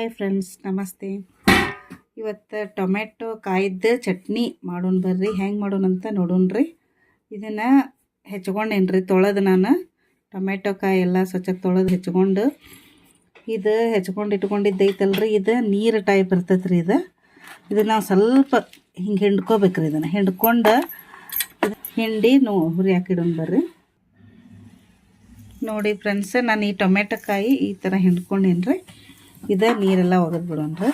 Hi friends ನಮಸ್ತೆ. ಇವತ್ತು tomato ಕಾಯ್ದು ಚಟ್ನಿ ಮಾಡೋಣ ಬರ್ರಿ. ಹೆಂಗೆ ಮಾಡೋಣ ಅಂತ ನೋಡೋಣ್ರಿ ಇದನ್ನು ಹೆಚ್ಕೊಂಡೇನ್ರಿ, ತೊಳೆದು ನಾನು. ಟೊಮೆಟೊ ಕಾಯಿ ಎಲ್ಲ ಸ್ವಚ್ಛಕ್ಕೆ ತೊಳೆದು ಹೆಚ್ಕೊಂಡು, ಇದು ಹೆಚ್ಕೊಂಡು ಇಟ್ಕೊಂಡಿದ್ದೈತಲ್ರಿ. ಇದು ನೀರು ಟೈಪ್ ಇರ್ತೈತೆ ರೀ ಇದು. ಇದು ನಾವು ಸ್ವಲ್ಪ ಹಿಂಗೆ ಹಿಂಡ್ಕೋಬೇಕ್ರಿ ಇದನ್ನು. ಹಿಂಡ್ಕೊಂಡು ಹಿಂಡಿ ನೋ ಹುರಿ ಹಾಕಿಡೋಣ ಬರ್ರಿ. ನೋಡಿ ಫ್ರೆಂಡ್ಸ್ ನಾನು ಈ ಟೊಮೆಟೊ ಕಾಯಿ ಈ ಥರ ಹಿಂಡ್ಕೊಂಡೇನ್ರಿ. ರೀ ಇದು ನೀರೆಲ್ಲ ಒಗೆದು ಬಿಡೋಣ್ರಿ.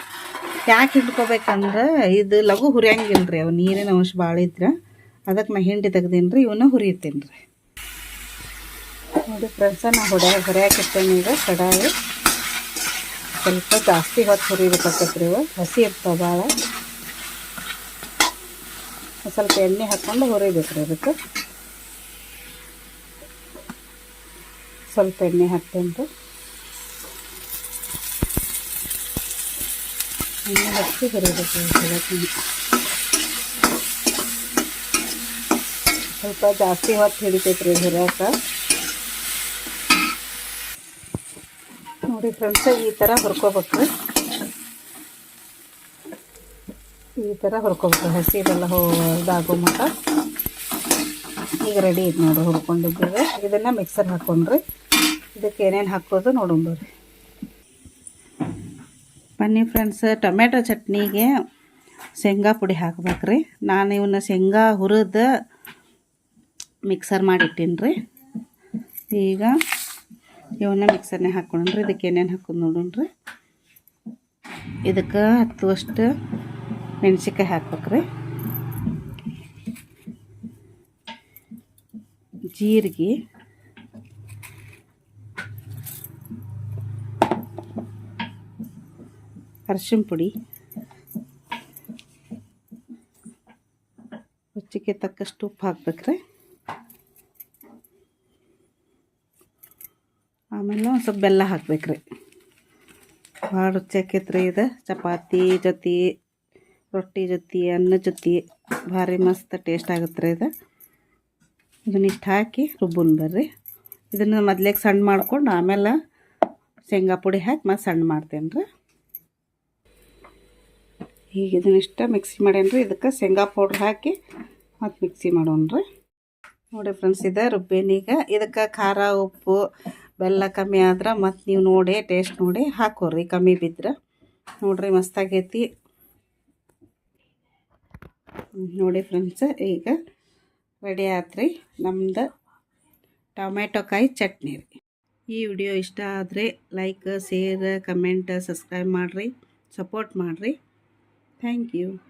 ಯಾಕೆ ಹಿಡ್ಕೋಬೇಕಂದ್ರೆ ಇದು ಲಘು ಹುರಿಯಂಗಿಲ್ಲ ರೀ ಅವು, ನೀರಿನ ಅಂಶ ಭಾಳ ಇದ್ರೆ. ಅದಕ್ಕೆ ನಾ ಹಿಂಡಿ ತೆಗ್ದೀನಿ ರೀ ಇವನ್ನ ಹುರಿಯುತ್ತೀನಿ ರೀ ನೋಡಿ ಫ್ರೆಂಡ್ಸ, ನಾ ಹೊಡೆ ಹೊರ್ಯಾಕಿರ್ತೇನೆ ಈಗ ಕಡಾಯಿ. ಸ್ವಲ್ಪ ಜಾಸ್ತಿ ಹೊತ್ತು ಹುರಿಬೇಕಾಗ್ತೈತೆ ರೀ ಇವು ಹಸಿ ಇರ್ತಾವೆ ಭಾಳ ಸ್ವಲ್ಪ ಎಣ್ಣೆ ಹಾಕ್ಕೊಂಡು ಹುರಿಬೇಕು ರೀ ಅದಕ್ಕೆ. ಸ್ವಲ್ಪ ಎಣ್ಣೆ ಹಾಕ್ತೇನೆ ರೀ ಹಚ್ಚಿ ಹುರಿಬೇಕು ಬೆಳಗ್ಗೆ ಸ್ವಲ್ಪ ಜಾಸ್ತಿ ಹೊತ್ತು ಹಿಡಿತೈತೆ ರೀ ಹುರಿಯಾಕ. ನೋಡಿ ಫ್ರೆಂಡ್ಸ್ ಈ ಥರ ಹುರ್ಕೋಬೇಕು. ಈ ಥರ ಹುರ್ಕೋಬೇಕು, ಹಸಿರೆಲ್ಲ ಹೋ, ಇದಾಗೋ ಮಟ್ಟ. ಈಗ ರೆಡಿ ಐತೆ ನೋಡಿ ಹುರ್ಕೊಂಡಿದ್ದೇವೆ. ಇದನ್ನು ಮಿಕ್ಸರ್ ಹಾಕೊಂಡ್ರಿ. ಇದಕ್ಕೆ ಏನೇನು ಹಾಕೋದು ನೋಡೋಣ ಬರ್ರಿ. ಬನ್ನಿ ಫ್ರೆಂಡ್ಸ್ ಟೊಮೆಟೊ ಚಟ್ನಿಗೆ ಶೇಂಗಾ ಪುಡಿ ಹಾಕ್ಬೇಕ್ರಿ. ನಾನು ಇವನ್ನ ಶೇಂಗಾ ಹುರಿದು ಮಿಕ್ಸರ್ ಮಾಡಿಟ್ಟೀನಿ ರೀ ಈಗ ಇವನ್ನ ಮಿಕ್ಸರ್ನೇ ಹಾಕ್ಕೊಂಡ್ರಿ ಇದಕ್ಕೆ ಏನೇನು ಹಾಕೋದು ನೋಡೋಣ್ರಿ. ಇದಕ್ಕೆ ಹತ್ತುವಷ್ಟು ಮೆಣಸಿನ್ಕಾಯಿ ಹಾಕ್ಬೇಕ್ರಿ. ಜೀರಿಗೆ ಅರ್ಶಿಣ ಪುಡಿ. ರುಚಿಗೆ ತಕ್ಕಷ್ಟು ಉಪ್ಪು ಹಾಕ್ಬೇಕ್ರಿ. ಆಮೇಲೆ ಒಂದು ಸ್ವಲ್ಪ ಬೆಲ್ಲ ಹಾಕ್ಬೇಕ್ರಿ. ಭಾಳ ರುಚಿ ಹಾಕೈತ್ರಿ ಇದು. ಚಪಾತಿ ಜೊತೆ, ರೊಟ್ಟಿ ಜೊತೆ, ಅನ್ನ ಜೊತೆ. ಭಾರಿ ಮಸ್ತ್ ಟೇಸ್ಟ್ ಆಗುತ್ತೆ ರೀ ಇದು. ಇದನ್ನಿಷ್ಟು ಹಾಕಿ ರುಬ್ಬನ್ ಬರ್ರಿ. ಇದನ್ನು ಮೊದ್ಲೇಗೆ ಸಣ್ಣ ಮಾಡ್ಕೊಂಡು ಆಮೇಲೆ ಶೇಂಗಾ ಪುಡಿ ಹಾಕಿ ಮತ್ತು ಸಣ್ಣ ಮಾಡ್ತೇನೆ ರೀ ಈಗ ಇದನ್ನಿಷ್ಟ ಮಿಕ್ಸಿ ಮಾಡೇನ್ರಿ? ಇದಕ್ಕೆ ಶೇಂಗಾ ಪೌಡ್ರ್ ಹಾಕಿ ಮತ್ತು ಮಿಕ್ಸಿ ಮಾಡೋಣ ನೋಡಿ ಫ್ರೆಂಡ್ಸ್ ಇದೆ ರುಬ್ಬೇನೀಗ ಇದಕ್ಕೆ ಖಾರ, ಉಪ್ಪು, ಬೆಲ್ಲ ಕಮ್ಮಿ ಆದ್ರೆ ಮತ್ತು ನೀವು ನೋಡಿ ಟೇಸ್ಟ್ ನೋಡಿ ಹಾಕೋರಿ. ಕಮ್ಮಿ ಬಿದ್ರೆ ನೋಡಿರಿ ಮಸ್ತಾಗೈತಿ ನೋಡಿ ಫ್ರೆಂಡ್ಸ್ ಈಗ ರೆಡಿ ಆತ್ರಿ ನಮ್ದು ಟೊಮೆಟೊ ಕಾಯಿ ಚಟ್ನಿ ರೀ. ಈ ವಿಡಿಯೋ ಇಷ್ಟ ಆದರೆ ಲೈಕ್ ಶೇರ್ ಕಮೆಂಟ್ ಸಬ್ಸ್ಕ್ರೈಬ್ ಮಾಡಿರಿ. ಸಪೋರ್ಟ್ ಮಾಡಿರಿ. Thank you.